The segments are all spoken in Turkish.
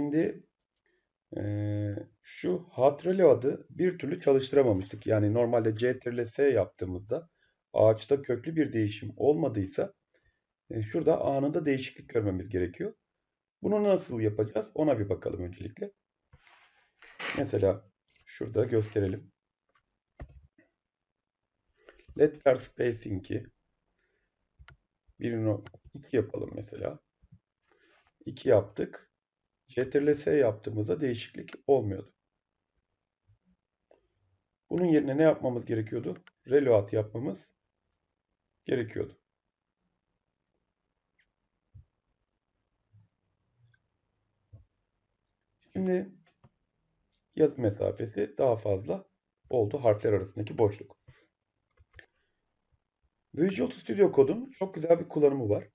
Şimdi eee, şu hatırlı adı bir türlü çalıştıramamıştık. Yani normalde Ctrl S yaptığımızda ağaçta köklü bir değişim olmadıysa e, şurada anında değişiklik görmemiz gerekiyor. Bunu nasıl yapacağız? Ona bir bakalım öncelikle. Mesela şurada gösterelim. Letter spacing'i 1.2 yapalım mesela. 2 yaptık. Ctrl S yaptığımızda değişiklik olmuyordu. Bunun yerine ne yapmamız gerekiyordu? Reload yapmamız gerekiyordu. Şimdi yazı mesafesi daha fazla oldu harfler arasındaki boşluk. Visual Studio Code'un çok güzel bir kullanımı var.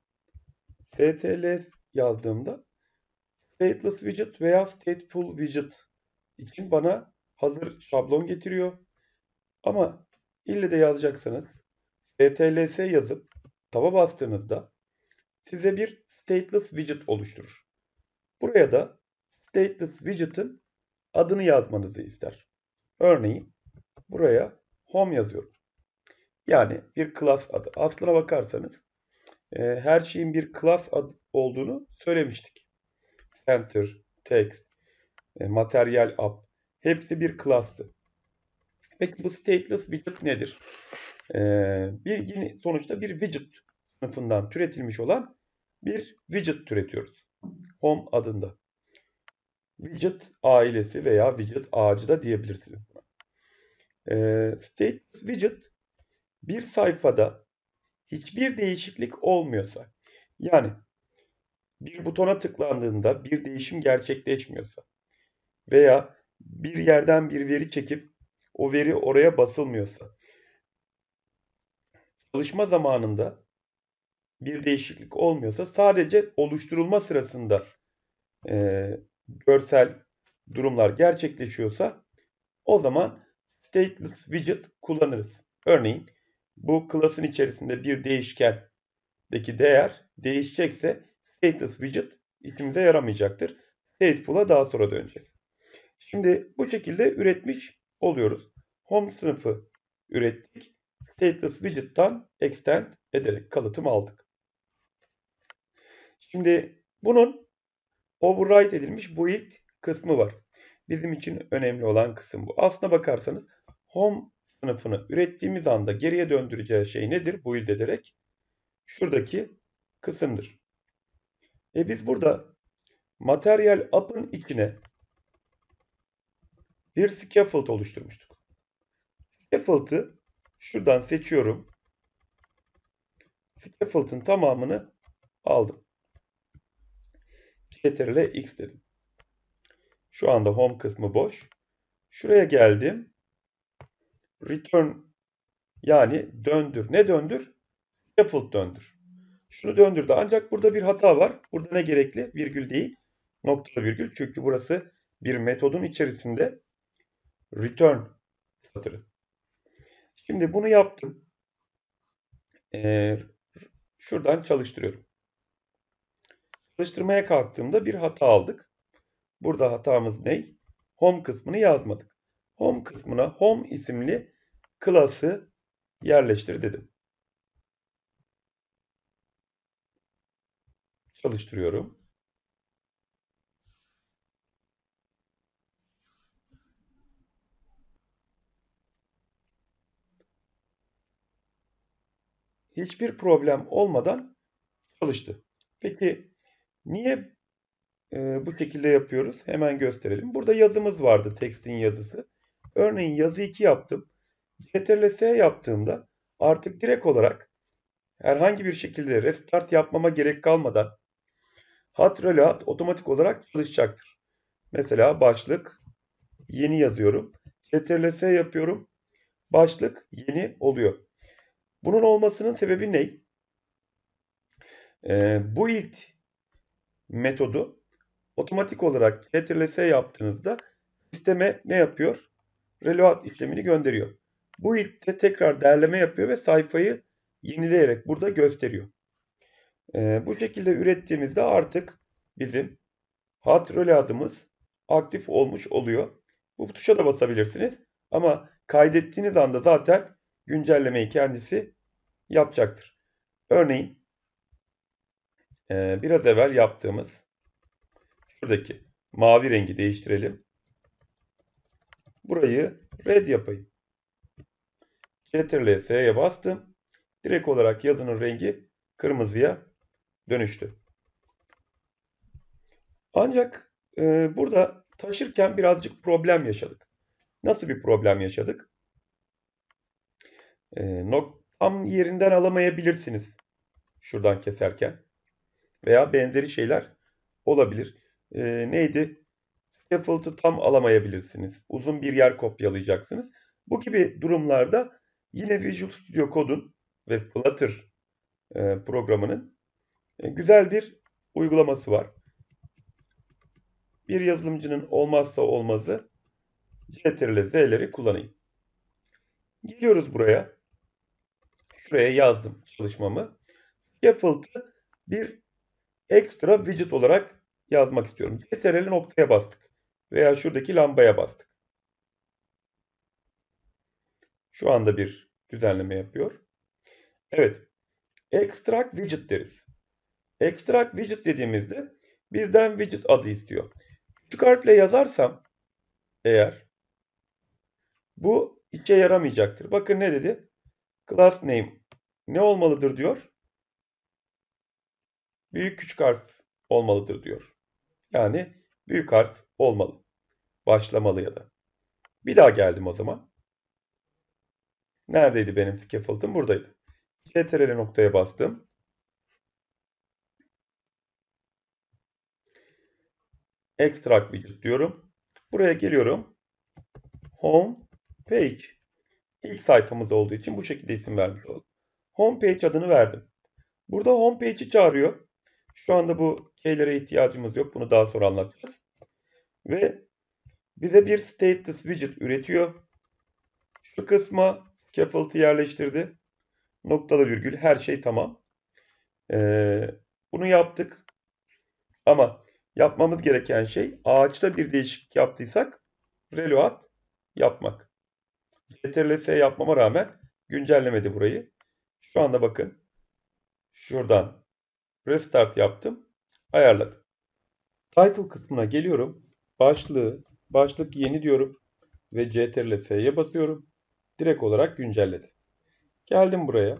STL yazdığımda Stateless Widget veya Stateful Widget için bana hazır şablon getiriyor. Ama ille de yazacaksanız STLS yazıp taba bastığınızda size bir Stateless Widget oluşturur. Buraya da Stateless Widget'ın adını yazmanızı ister. Örneğin buraya Home yazıyorum. Yani bir class adı. Aslına bakarsanız e, her şeyin bir class adı olduğunu söylemiştik. Center, text, e, materyal app hepsi bir class'tı. Peki bu stateless widget nedir? E, bir sonuçta bir widget sınıfından türetilmiş olan bir widget türetiyoruz. Home adında. Widget ailesi veya widget ağacı da diyebilirsiniz. E, stateless widget bir sayfada hiçbir değişiklik olmuyorsa yani bir butona tıklandığında bir değişim gerçekleşmiyorsa veya bir yerden bir veri çekip o veri oraya basılmıyorsa çalışma zamanında bir değişiklik olmuyorsa sadece oluşturulma sırasında e, görsel durumlar gerçekleşiyorsa o zaman stateless widget kullanırız. Örneğin bu class'ın içerisinde bir değişkendeki değer değişecekse stateless widget işimize yaramayacaktır. Stateful'a daha sonra döneceğiz. Şimdi bu şekilde üretmiş oluyoruz. Home sınıfı ürettik. Stateless widget'tan extend ederek kalıtım aldık. Şimdi bunun override edilmiş build kısmı var. Bizim için önemli olan kısım bu. Aslına bakarsanız home sınıfını ürettiğimiz anda geriye döndüreceği şey nedir? Build ederek şuradaki kısımdır. E biz burada materyal app'ın içine bir scaffold oluşturmuştuk. Scaffold'ı şuradan seçiyorum. Scaffold'ın tamamını aldım. Ctrl X dedim. Şu anda home kısmı boş. Şuraya geldim return yani döndür. Ne döndür? Scaffold döndür. Şunu döndürdü. Ancak burada bir hata var. Burada ne gerekli? Virgül değil. Nokta virgül. Çünkü burası bir metodun içerisinde return satırı. Şimdi bunu yaptım. Ee, şuradan çalıştırıyorum. Çalıştırmaya kalktığımda bir hata aldık. Burada hatamız ne? Home kısmını yazmadık. Home kısmına home isimli klası yerleştir dedim. Çalıştırıyorum. Hiçbir problem olmadan çalıştı. Peki niye e, bu şekilde yapıyoruz? Hemen gösterelim. Burada yazımız vardı. Tekstin yazısı. Örneğin yazı 2 yaptım. Ctrl S yaptığımda artık direkt olarak herhangi bir şekilde restart yapmama gerek kalmadan hat reload otomatik olarak çalışacaktır. Mesela başlık yeni yazıyorum. Ctrl S yapıyorum. Başlık yeni oluyor. Bunun olmasının sebebi ne? Ee, bu ilk metodu otomatik olarak Ctrl S yaptığınızda sisteme ne yapıyor? Reload işlemini gönderiyor. Bu ilkte tekrar derleme yapıyor ve sayfayı yenileyerek burada gösteriyor. Ee, bu şekilde ürettiğimizde artık bizim hat röle adımız aktif olmuş oluyor. Bu tuşa da basabilirsiniz. Ama kaydettiğiniz anda zaten güncellemeyi kendisi yapacaktır. Örneğin e, biraz evvel yaptığımız şuradaki mavi rengi değiştirelim. Burayı red yapayım. Ctrl S'ye bastım. Direkt olarak yazının rengi kırmızıya dönüştü. Ancak e, burada taşırken birazcık problem yaşadık. Nasıl bir problem yaşadık? E, nok yerinden alamayabilirsiniz. Şuradan keserken. Veya benzeri şeyler olabilir. E, neydi? Scaffold'ı tam alamayabilirsiniz. Uzun bir yer kopyalayacaksınız. Bu gibi durumlarda yine Visual Studio Code'un ve Flutter e, programının güzel bir uygulaması var. Bir yazılımcının olmazsa olmazı Ctrl Z'leri kullanayım. Geliyoruz buraya. Şuraya yazdım çalışmamı. Scaffold'ı bir ekstra widget olarak yazmak istiyorum. Ctrl noktaya bastık. Veya şuradaki lambaya bastık. Şu anda bir düzenleme yapıyor. Evet. Extract widget deriz. Extract widget dediğimizde bizden widget adı istiyor. Küçük harfle yazarsam eğer bu işe yaramayacaktır. Bakın ne dedi? Class name ne olmalıdır diyor. Büyük küçük harf olmalıdır diyor. Yani büyük harf olmalı. Başlamalı ya da. Bir daha geldim o zaman. Neredeydi benim scaffold'ım? Buradaydı. Ctrl noktaya bastım. Extract widget diyorum. Buraya geliyorum. Home page. İlk sayfamız olduğu için bu şekilde isim vermiş oldum. Home page adını verdim. Burada home page'i çağırıyor. Şu anda bu keylere ihtiyacımız yok. Bunu daha sonra anlatacağız. Ve bize bir status widget üretiyor. Şu kısma scaffold'ı yerleştirdi. Noktalı virgül her şey tamam. Ee, bunu yaptık. Ama yapmamız gereken şey ağaçta bir değişiklik yaptıysak reload yapmak. Ctrl S yapmama rağmen güncellemedi burayı. Şu anda bakın şuradan restart yaptım. Ayarladım. Title kısmına geliyorum. Başlığı, başlık yeni diyorum ve Ctrl S'ye basıyorum. Direkt olarak güncelledi. Geldim buraya.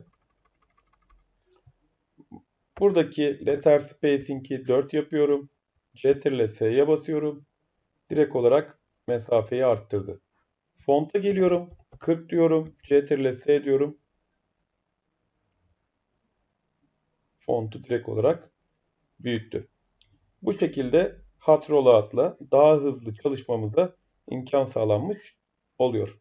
Buradaki letter spacing'i 4 yapıyorum. Ctrl S'ye basıyorum. Direkt olarak mesafeyi arttırdı. Fonta geliyorum. 40 diyorum. Ctrl S diyorum. Fontu direkt olarak büyüttü. Bu şekilde hat rollout'la daha hızlı çalışmamıza imkan sağlanmış oluyor.